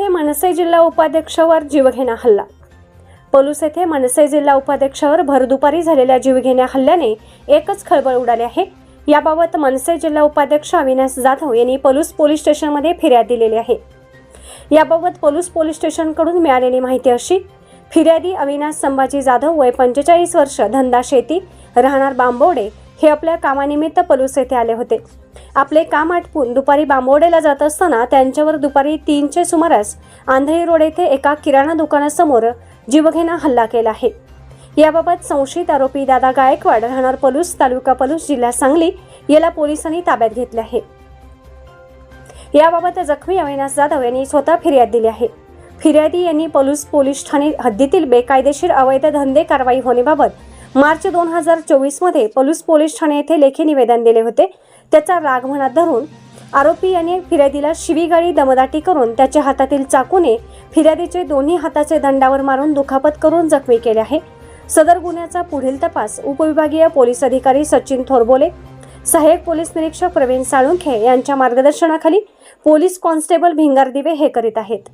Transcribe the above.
येथे मनसे जिल्हा उपाध्यक्षावर जीवघेणा हल्ला. पलूस येथे मनसे जिल्हा उपाध्यक्षावर भरदुपारी झालेल्या जीवघेण्या हल्ल्याने एकच खळबळ उडाली आहे. याबाबत मनसे जिल्हा उपाध्यक्ष अविनाश जाधव यांनी पलूस पोलीस स्टेशनमध्ये फिर्याद दिलेली आहे. याबाबत पलूस पोलीस स्टेशनकडून मिळालेली माहिती अशी फिर्यादी अविनाश संभाजी जाधव वय पंचेचाळीस वर्ष धंदा शेती राहणार बांबोडे हे आपल्या कामानिमित्त पलूस येथे आले होते. आपले काम आटपून दुपारी बांबोडेला जात असताना त्यांच्यावर दुपारी तीनचे सुमारास आंधळी रोड येथे एका किराणा दुकानासमोर जीवघेणा हल्ला केला आहे. याबाबत संशयित आरोपी दादा गायकवाड राहणार पलूस तालुका पलूस जिल्हा सांगली याला पोलिसांनी ताब्यात घेतले आहे. याबाबत जखमी अविनाश जाधव यांनी स्वतः फिर्याद दिली आहे. फिर्यादी यांनी पलूस पोलीस ठाणे हद्दीतील बेकायदेशीर अवैध धंदे कारवाई होण्याबाबत मार्च दोन हजार चोवीसमध्ये पलूस पोलीस ठाणे येथे लेखी निवेदन दिले होते. त्याचा राग मनात धरून आरोपी यांनी फिर्यादीला शिवीगाळी दमदाटी करून त्याच्या हातातील चाकूने फिर्यादीचे दोन्ही हाताचे दंडावर मारून दुखापत करून जखमी केले आहे. सदर गुन्ह्याचा पुढील तपास उपविभागीय पोलीस अधिकारी सचिन थोरबोले सहाय्यक पोलीस निरीक्षक प्रवीण साळुंखे यांच्या मार्गदर्शनाखाली पोलीस कॉन्स्टेबल भिंगार दिवे हे करीत आहेत.